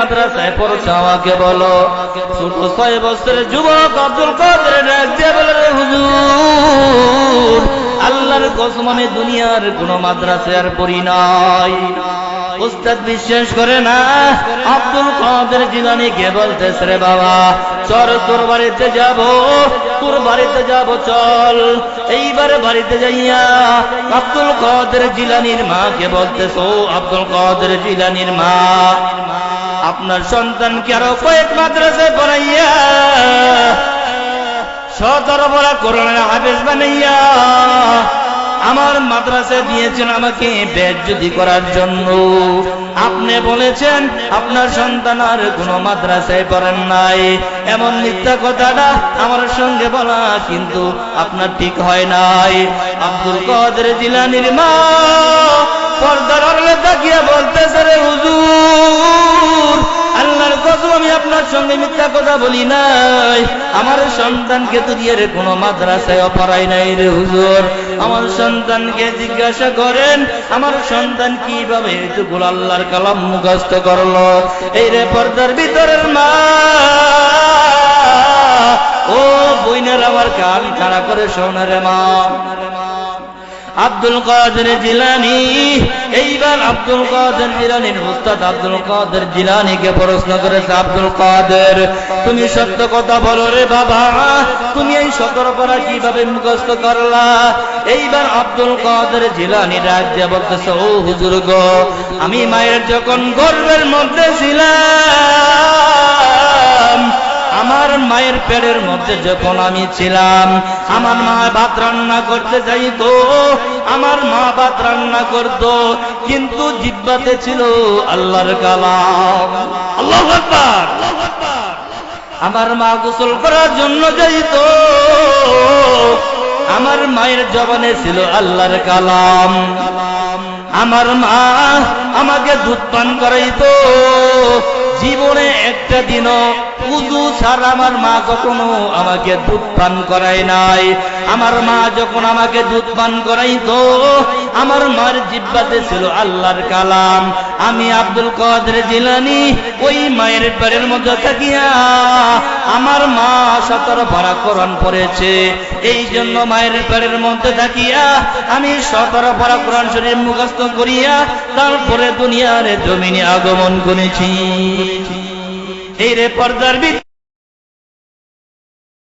মাদ্রাসায় পড়ছো বলো। ছোট ছয় বছরের যুবক আব্দুল কাদের হুজুর, আল্লাহর কসম, আমি দুনিয়ার কোন মাদ্রাসায় আর পড়ি নাই। উস্তাদ বিশ্বাস করে না, আব্দুল কাদের জিলানিকে বলতেছে রে বাবা চল তোর বাড়িতে যাব, তোর বাড়িতে যাব, চল। এইবার বাড়িতে যাইয়া আব্দুল কাদের জিলানির মাকে বলতেছ, "ও আব্দুল কাদের জিলানির মা। আপনার সন্তানকে আরও কয়েক মাদ্রাসায় পড়াইয়া সতর বলা করোনা হাফেজ বানাইয়া, আমার মাদ্রাসায় দিয়েছেন আমাকে বেজ্জুদি করার জন্য। আপনি বলেছেন, আপনার সন্তান আর কোনো মাদ্রাসায় পড়েন নাই। এমন মিথ্যা কথাটা আমার সঙ্গে বলা কিন্তু আপনার ঠিক হয় নাই। আব্দুল কাদের জিলানির মা পর্দার তাকিয়ে বলতেছে, রে হুজুর আপনার সঙ্গে মিথ্যা কথা বলি নাই। আমার সন্তানকে তো দিয়ে কোনো মাদ্রাসায় অপরাই নাই রে হুজুর। আমার সন্তানকে জিজ্ঞাসা করেন, আমার সন্তান কীভাবে এটুকুল আল্লাহর কালাম মুখস্থ করল? এই রে পর্দার ভিতরের মা। ও বইনের আমার কান খাড়া করে শোনারে মা। আব্দুল কাদের জিলানি। এইবার আব্দুল কাদের জিলানির উস্তাদ আব্দুল কাদের জিলানিকে প্রশ্ন করেছে, আব্দুল কাদের, তুমি সত্য কথা বলো রে বাবা। তুমি এই সতর্করা কীভাবে মুখস্থ করলা? এইবার আব্দুল কাদের জিলানি রাজ্যে বলতেছে, ও হুজুর গো, আমি মায়ের যখন গর্বের মধ্যে ছিলাম মায়ের পেটের মধ্যে যখন আমি ছিলাম, আমার মা ভাত রান্না করতে যাইতো, আমার মা ভাত রান্না করত, কিন্তু জিব্বাতে ছিল আল্লাহর কালাম। আল্লাহ আমার মা গোসল করার জন্য যাইতো, আমার মায়ের জবানে ছিল আল্লাহর কালাম। আমার মা আমাকে দুধ পান করাইতো, জীবনে একটা দিনও উজু ছাড়া আমার মা কখনো আমাকে দুধ পান করায় নাই। আমার মা যখন আমাকে দুধ পান করাইতো, আমার মার জিব্বাতে ছিল আল্লাহর কালাম। আমি আব্দুল কাদের জিলানি ওই মায়ের পেটের মধ্যে থাকিয়া আমার মা সতর পারা কোরআন পড়েছে। এই জন্য মায়ের পেটের মধ্যে থাকিয়া আমি সতর ভরা কোরআন শরীফ মুখস্থ করিয়া তারপরে দুনিয়ার জমিনে আগমন করেছি। এই রে পর্দার ভিতর